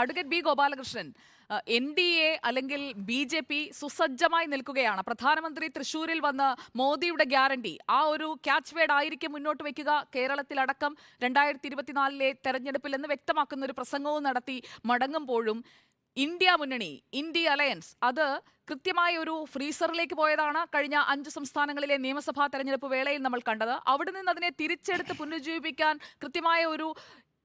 Advocate B Gopalakrishnan N D A അല്ലെങ്കിൽ B J P സുസജ്ജമായി നിൽക്കുകയാണ്. പ്രധാനമന്ത്രി തൃശൂരിൽ വന്ന് മോദിയുടെ ഗ്യാരണ്ടി ആ ഒരു ക്യാച്ച് വേഡ് ആയിരിക്കും മുന്നോട്ട് വയ്ക്കുക കേരളത്തിലടക്കം രണ്ടായിരത്തി ഇരുപത്തിനാലിലെ തെരഞ്ഞെടുപ്പിൽ എന്ന് വ്യക്തമാക്കുന്ന ഒരു പ്രസംഗവും നടത്തി മടങ്ങുമ്പോഴും ഇന്ത്യ മുന്നണി ഇന്ത്യ അലയൻസ് അത് കൃത്യമായ ഒരു ഫ്രീസറിലേക്ക് പോയതാണ് കഴിഞ്ഞ അഞ്ച് സംസ്ഥാനങ്ങളിലെ നിയമസഭാ തെരഞ്ഞെടുപ്പ് വേളയിൽ നമ്മൾ കണ്ടത്. അവിടെ നിന്ന് അതിനെ തിരിച്ചെടുത്ത് പുനരുജ്ജീവിപ്പിക്കാൻ കൃത്യമായ ഒരു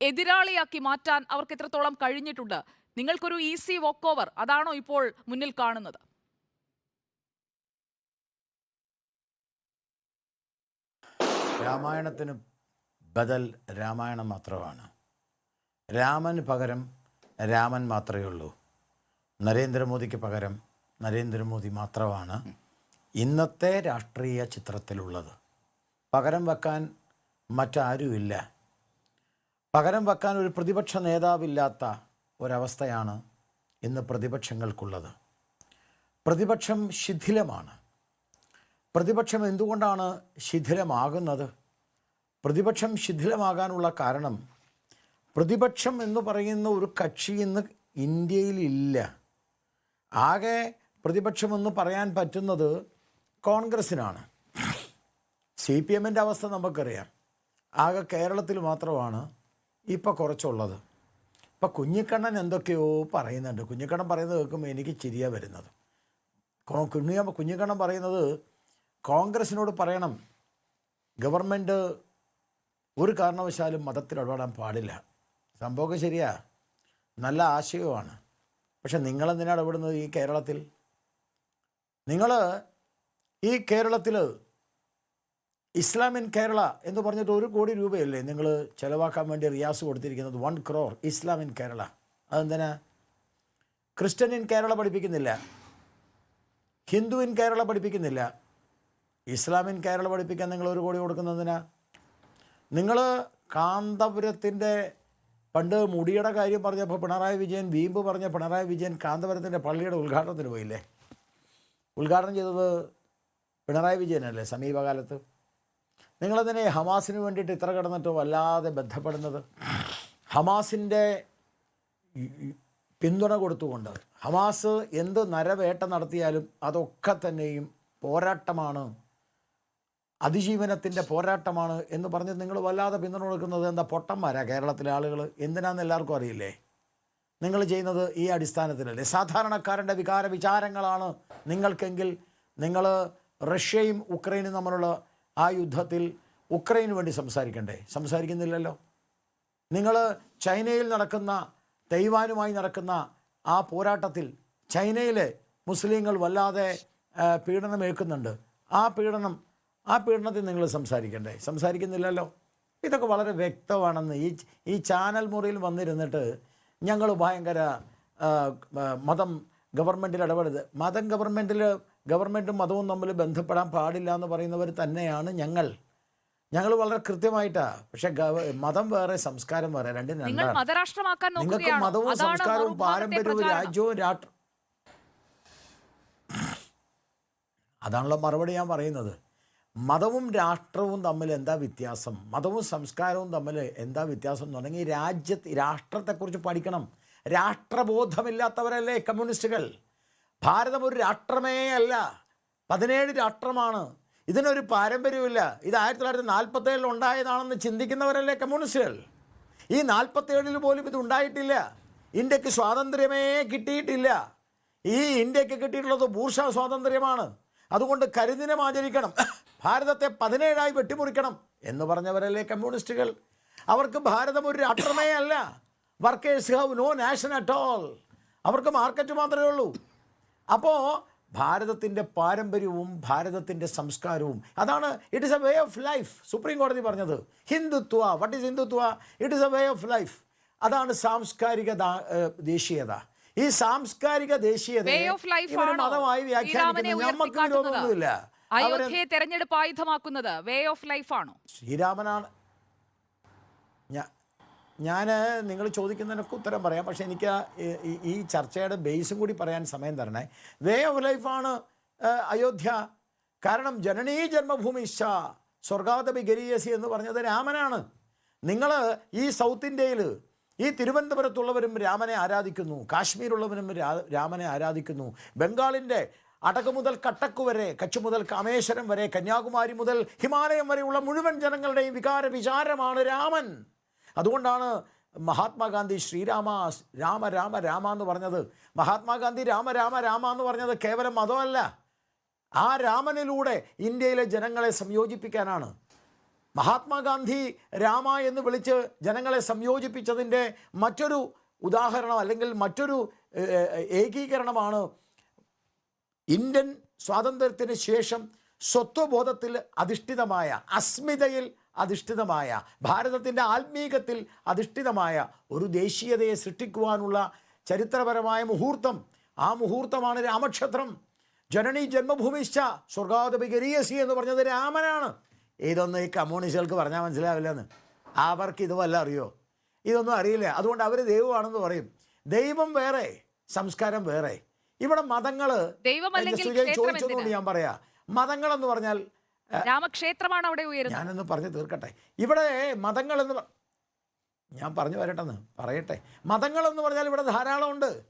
എതിരാളിയാക്കി മാറ്റാൻ അവർക്ക് എത്രത്തോളം കഴിഞ്ഞിട്ടുണ്ട്? നിങ്ങൾക്കൊരു ഈസി വോക്ക് ഓവർ അതാണോ ഇപ്പോൾ മുന്നിൽ കാണുന്നത്? രാമായണത്തിന് ബദൽ രാമായണം മാത്രമാണ്. രാമന് പകരം രാമൻ മാത്രമേ ഉള്ളൂ. നരേന്ദ്രമോദിക്ക് പകരം നരേന്ദ്രമോദി മാത്രമാണ് ഇന്നത്തെ രാഷ്ട്രീയ ചിത്രത്തിലുള്ളത്. പകരം വെക്കാൻ മറ്റാരുമില്ല. പകരം വെക്കാൻ ഒരു പ്രതിപക്ഷ നേതാവില്ലാത്ത ഒരവസ്ഥയാണ് ഇന്ന് പ്രതിപക്ഷങ്ങൾക്കുള്ളത്. പ്രതിപക്ഷം ശിഥിലമാണ്. പ്രതിപക്ഷം എന്തുകൊണ്ടാണ് ശിഥിലമാകുന്നത്? പ്രതിപക്ഷം ശിഥിലമാകാനുള്ള കാരണം പ്രതിപക്ഷം എന്ന് പറയുന്ന ഒരു കക്ഷി ഇന്ന് ഇന്ത്യയിലില്ല. ആകെ പ്രതിപക്ഷമെന്ന് പറയാൻ പറ്റുന്നത് കോൺഗ്രസ്സിനാണ് സി പി എമ്മിന്റെ അവസ്ഥ നമുക്കറിയാം. ആകെ കേരളത്തിൽ മാത്രമാണ് ഇപ്പോൾ കുറച്ചുള്ളത്. ഇപ്പം കുഞ്ഞിക്കണ്ണൻ എന്തൊക്കെയോ പറയുന്നുണ്ട്. കുഞ്ഞിക്കണ്ണൻ പറയുന്നത് കേൾക്കുമ്പോൾ എനിക്ക് ചിരിയ വരുന്നത്. കോ- കുഞ്ഞിയ കുഞ്ഞിക്കണ്ണൻ പറയുന്നത് കോൺഗ്രസിനോട് പറയണം. ഗവൺമെന്റ് ഒരു കാരണവശാലും മതത്തിൽ ഇടപെടാൻ പാടില്ല. സംഭവമൊക്കെ ശരിയാ. നല്ല ആശയവുമാണ് പക്ഷെ നിങ്ങളെന്തിനാണ് ഇടപെടുന്നത് ഈ കേരളത്തിൽ? നിങ്ങൾ ഈ കേരളത്തിൽ ഇസ്ലാമിൻ കേരള എന്ന് പറഞ്ഞിട്ട് ഒരു കോടി രൂപയല്ലേ നിങ്ങൾ ചിലവാക്കാൻ വേണ്ടി റിയാസ് കൊടുത്തിരിക്കുന്നത്? One crore Islam in Kerala. അതെന്തിനാ? ക്രിസ്ത്യൻ ഇൻ കേരള പഠിപ്പിക്കുന്നില്ല. ഹിന്ദു ഇൻ കേരള പഠിപ്പിക്കുന്നില്ല. ഇസ്ലാം ഇൻ കേരള പഠിപ്പിക്കാൻ നിങ്ങൾ ഒരു കോടി കൊടുക്കുന്നതിനാ നിങ്ങൾ കാന്തപുരത്തിന്റെ പണ്ട് മുടിയുടെ കാര്യം പറഞ്ഞപ്പോൾ പിണറായി വിജയൻ വീമ്പ് പറഞ്ഞ പിണറായി വിജയൻ കാന്തപുരത്തിന്റെ പള്ളിയുടെ ഉദ്ഘാടനത്തിന് പോയില്ലേ? ഉദ്ഘാടനം ചെയ്തത് പിണറായി വിജയനല്ലേ സമീപകാലത്ത്? നിങ്ങളതിനെ ഹമാസിന് വേണ്ടിയിട്ട് ഇത്ര കടന്നിട്ട് വല്ലാതെ ബന്ധപ്പെടുന്നത്? ഹമാസിന്റെ പിന്തുണ കൊടുത്തുകൊണ്ട് ഹമാസ് എന്ത് നരവേട്ട നടത്തിയാലും അതൊക്കെ തന്നെയും പോരാട്ടമാണ്. അതിജീവനത്തിന്റെ പോരാട്ടമാണ് എന്ന് പറഞ്ഞ് നിങ്ങൾ വല്ലാതെ പിന്തുണ കൊടുക്കുന്നത് എന്താ പൊട്ടന്മാരാ കേരളത്തിലെ ആളുകൾ എന്തിനാന്ന് എല്ലാവർക്കും അറിയില്ലേ? നിങ്ങൾ ചെയ്യുന്നത് ഈ അടിസ്ഥാനത്തിലല്ലേ? സാധാരണക്കാരന്റെ വികാര വിചാരങ്ങളാണ് നിങ്ങൾക്കെങ്കിൽ നിങ്ങൾ റഷ്യയും ഉക്രൈനും തമ്മിലുള്ള ആ യുദ്ധത്തിൽ ഉക്രൈന് വേണ്ടി സംസാരിക്കണ്ടേ? സംസാരിക്കുന്നില്ലല്ലോ. നിങ്ങൾ ചൈനയിൽ നടക്കുന്ന തൈവാനുമായി നടക്കുന്ന ആ പോരാട്ടത്തിൽ ചൈനയിലെ മുസ്ലിങ്ങൾ വല്ലാതെ പീഡനം ഏൽക്കുന്നുണ്ട്. ആ പീഡനം ആ പീഡനത്തിൽ നിങ്ങൾ സംസാരിക്കണ്ടേ? സംസാരിക്കുന്നില്ലല്ലോ. ഇതൊക്കെ വളരെ വ്യക്തമാണെന്ന് ഈ ഈ ചാനൽ മുറിയിൽ വന്നിരുന്നിട്ട് ഞങ്ങൾ ഭയങ്കര മതം ഗവൺമെന്റിൽ ഇടപെടരുത്. മതം ഗവൺമെന്റിൽ ഗവൺമെന്റും മതവും തമ്മിൽ ബന്ധപ്പെടാൻ പാടില്ല എന്ന് പറയുന്നവർ തന്നെയാണ് ഞങ്ങൾ. ഞങ്ങൾ വളരെ കൃത്യമായിട്ടാ. പക്ഷെ മതം വേറെ സംസ്കാരം വേറെ രണ്ടും രണ്ടാണ്. നിങ്ങൾക്ക് മതവും സംസ്കാരവും പാരമ്പര്യവും. രാജ്യവും രാഷ്ട്ര അതാണല്ലോ മറുപടി ഞാൻ പറയുന്നത്. മതവും രാഷ്ട്രവും തമ്മിൽ എന്താ വ്യത്യാസം? മതവും സംസ്കാരവും തമ്മിൽ എന്താ വ്യത്യാസം എന്ന് പറഞ്ഞെങ്കിൽ രാജ്യത്ത് രാഷ്ട്രത്തെക്കുറിച്ച് പഠിക്കണം. രാഷ്ട്രബോധമില്ലാത്തവരല്ലേ കമ്മ്യൂണിസ്റ്റുകൾ? ഭാരതം ഒരു രാഷ്ട്രമേ അല്ല. പതിനേഴ് രാഷ്ട്രമാണ്. ഇതിനൊരു പാരമ്പര്യമില്ല ഇത് ആയിരത്തി തൊള്ളായിരത്തി നാൽപ്പത്തേഴിൽ ഉണ്ടായതാണെന്ന് ചിന്തിക്കുന്നവരല്ലേ കമ്മ്യൂണിസ്റ്റുകൾ? ഈ നാൽപ്പത്തേഴിൽ പോലും ഇത് ഉണ്ടായിട്ടില്ല. ഇന്ത്യയ്ക്ക് സ്വാതന്ത്ര്യമേ കിട്ടിയിട്ടില്ല. ഈ ഇന്ത്യയ്ക്ക് കിട്ടിയിട്ടുള്ളത് ഭൂഷ സ്വാതന്ത്ര്യമാണ്. അതുകൊണ്ട് കരിദിനം ആചരിക്കണം. ഭാരതത്തെ പതിനേഴായി വെട്ടിമുറിക്കണം എന്ന് പറഞ്ഞവരല്ലേ കമ്മ്യൂണിസ്റ്റുകൾ? അവർക്ക് ഭാരതം ഒരു രാഷ്ട്രമേ അല്ല. Workers have no nation at all. അവർക്ക് മാർക്കറ്റ് മാത്രമേ ഉള്ളൂ. അപ്പോൾ ഭാരതത്തിന്റെ പാരമ്പര്യവും ഭാരതത്തിന്റെ സംസ്കാരവും അതാണ് it is a way of life supreme കോടതി പറഞ്ഞത് Hindutva what is Hindutva? It is a way of life അതാണ് സാംസ്കാരിക ദേശീയത. ഈ സാംസ്കാരിക ദേശീയത മതമായി വ്യാഖ്യാനിക്കുന്നില്ല വ്യാഖ്യാനിക്കുന്നത് നമുക്ക് വിരോധമൊന്നുമില്ല ഉയർത്തിക്കാട്ടുന്നത് അയോധ്യയെ തെരഞ്ഞെടുപ്പ് ആയുധമാക്കുന്നത് വേ ഓഫ് ലൈഫ് ആണോ? ശ്രീരാമനാണ് ഞാ- ഞാൻ നിങ്ങൾ ചോദിക്കുന്നതിനൊക്കെ ഉത്തരം പറയാം. പക്ഷേ എനിക്ക് ഈ- ചർച്ചയുടെ ബേസും കൂടി പറയാൻ സമയം തരണേ. വേ ഓഫ് ലൈഫാണ് അയോധ്യ. കാരണം ജനനീ ജന്മഭൂമി ഇഷ സ്വർഗാതപി ഗരീയസി എന്ന് പറഞ്ഞത് രാമനാണ്. നിങ്ങൾ ഈ സൗത്ത് ഇന്ത്യയിൽ ഈ തിരുവനന്തപുരത്തുള്ളവരും രാമനെ ആരാധിക്കുന്നു. കാശ്മീരുള്ളവരും രാമനെ ആരാധിക്കുന്നു. ബംഗാളിന്റെ അടക മുതൽ കട്ടക്ക് വരെ കച്ച് മുതൽ കാമേശ്വരം വരെ കന്യാകുമാരി മുതൽ ഹിമാലയം വരെയുള്ള മുഴുവൻ ജനങ്ങളുടെയും വികാര വിചാരമാണ് രാമൻ. അതുകൊണ്ടാണ് മഹാത്മാഗാന്ധി ശ്രീരാമ രാമ രാമ രാമ എന്ന് പറഞ്ഞത്. മഹാത്മാഗാന്ധി രാമ രാമ രാമ എന്ന് പറഞ്ഞത് കേവലം മതമല്ല. ആ രാമനിലൂടെ ഇന്ത്യയിലെ ജനങ്ങളെ സംയോജിപ്പിക്കാനാണ്. മഹാത്മാഗാന്ധി രാമ എന്ന് വിളിച്ച് ജനങ്ങളെ സംയോജിപ്പിച്ചതിന്റെ മറ്റൊരു ഉദാഹരണം അല്ലെങ്കിൽ മറ്റൊരു ഏകീകരണമാണ് ഇന്ത്യൻ സ്വാതന്ത്ര്യത്തിന് ശേഷം സ്വത്വബോധത്തിൽ അധിഷ്ഠിതമായ അസ്മിതയിൽ അധിഷ്ഠിതമായ ഭാരതത്തിന്റെ ആത്മീകത്തിൽ അധിഷ്ഠിതമായ ഒരു ദേശീയതയെ സൃഷ്ടിക്കുവാനുള്ള ചരിത്രപരമായ മുഹൂർത്തം. ആ മുഹൂർത്തമാണ് രാമക്ഷേത്രം. ജനനി ജന്മഭൂമിശ്ച സ്വർഗാദപികരീയസി എന്ന് പറഞ്ഞത് രാമനാണ്. ഇതൊന്നും ഈ കമ്മ്യൂണിസ്റ്റുകൾക്ക് പറഞ്ഞാൽ മനസ്സിലാവില്ലെന്ന്. അവർക്ക് ഇതുമല്ല അറിയോ? ഇതൊന്നും അറിയില്ല. അതുകൊണ്ട് അവർ ദൈവമാണെന്ന് പറയും. ദൈവം വേറെ സംസ്കാരം വേറെ. ഇവിടെ മതങ്ങൾ ചോദിച്ചതുകൊണ്ട്? ഞാൻ പറയാം. മതങ്ങളെന്ന് പറഞ്ഞാൽ രാമക്ഷേത്രമാണ് അവിടെ ഉയരുന്നത്. ഞാനൊന്ന് പറഞ്ഞു തീർക്കട്ടെ. ഇവിടെ മതങ്ങൾ എന്ന് ഞാൻ പറഞ്ഞു വരട്ടെന്ന് പറയട്ടെ. മതങ്ങളെന്ന് പറഞ്ഞാൽ ഇവിടെ ധാരാളം ഉണ്ട്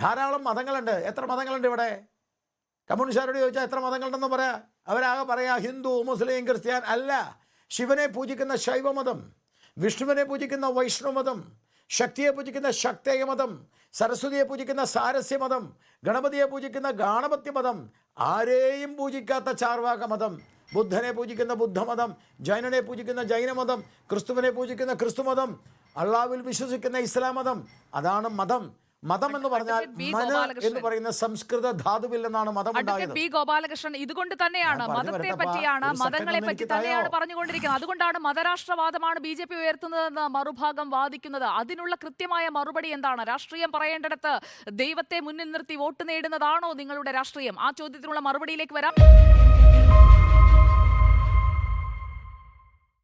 ധാരാളം മതങ്ങളുണ്ട്. എത്ര മതങ്ങളുണ്ട് ഇവിടെ? കമ്മ്യൂണിസ്റ്റുകാരോട് ചോദിച്ചാൽ എത്ര മതങ്ങളുണ്ടെന്ന് പറയാ. അവരാകെ പറയാ ഹിന്ദു മുസ്ലിം ക്രിസ്ത്യാൻ അല്ല. ശിവനെ പൂജിക്കുന്ന ശൈവമതം വിഷ്ണുവിനെ പൂജിക്കുന്ന വൈഷ്ണവമതം ശക്തിയെ പൂജിക്കുന്ന ശക്തേയ മതം സരസ്വതിയെ പൂജിക്കുന്ന സാരസ്യ മതം ഗണപതിയെ പൂജിക്കുന്ന ഗാണപത്യ മതം ആരെയും പൂജിക്കാത്ത ചാർവാക മതം ബുദ്ധനെ പൂജിക്കുന്ന ബുദ്ധമതം ജൈനനെ പൂജിക്കുന്ന ജൈനമതം ക്രിസ്തുവിനെ പൂജിക്കുന്ന ക്രിസ്തുമതം അള്ളാവിൽ വിശ്വസിക്കുന്ന ഇസ്ലാം മതം അതാണ് മതം. മതം എന്ന് പറഞ്ഞാൽ മന എന്ന് പറയുന്ന സംസ്കൃത ധാതുവിൽ നിന്നാണ് മതം ഉണ്ടായത്. പി ഗോപാലകൃഷ്ണൻ ഇതുകൊണ്ട് തന്നെയാണ് മതത്തെ പറ്റിയാണ് മതങ്ങളെ പറ്റി തന്നെയാണ്? പറഞ്ഞുകൊണ്ടിരിക്കുന്നത്. അതുകൊണ്ടാണ് മതരാഷ്ട്രവാദമാണ് ബി ജെ പി ഉയർത്തുന്നതെന്ന് മറുഭാഗം വാദിക്കുന്നത്. അതിനുള്ള കൃത്യമായ മറുപടി എന്താണ്? രാഷ്ട്രീയം പറയേണ്ടിടത്ത് ദൈവത്തെ മുന്നിൽ നിർത്തി വോട്ട് നേടുന്നതാണോ നിങ്ങളുടെ രാഷ്ട്രീയം? ആ ചോദ്യത്തിനുള്ള മറുപടിയിലേക്ക് വരാം.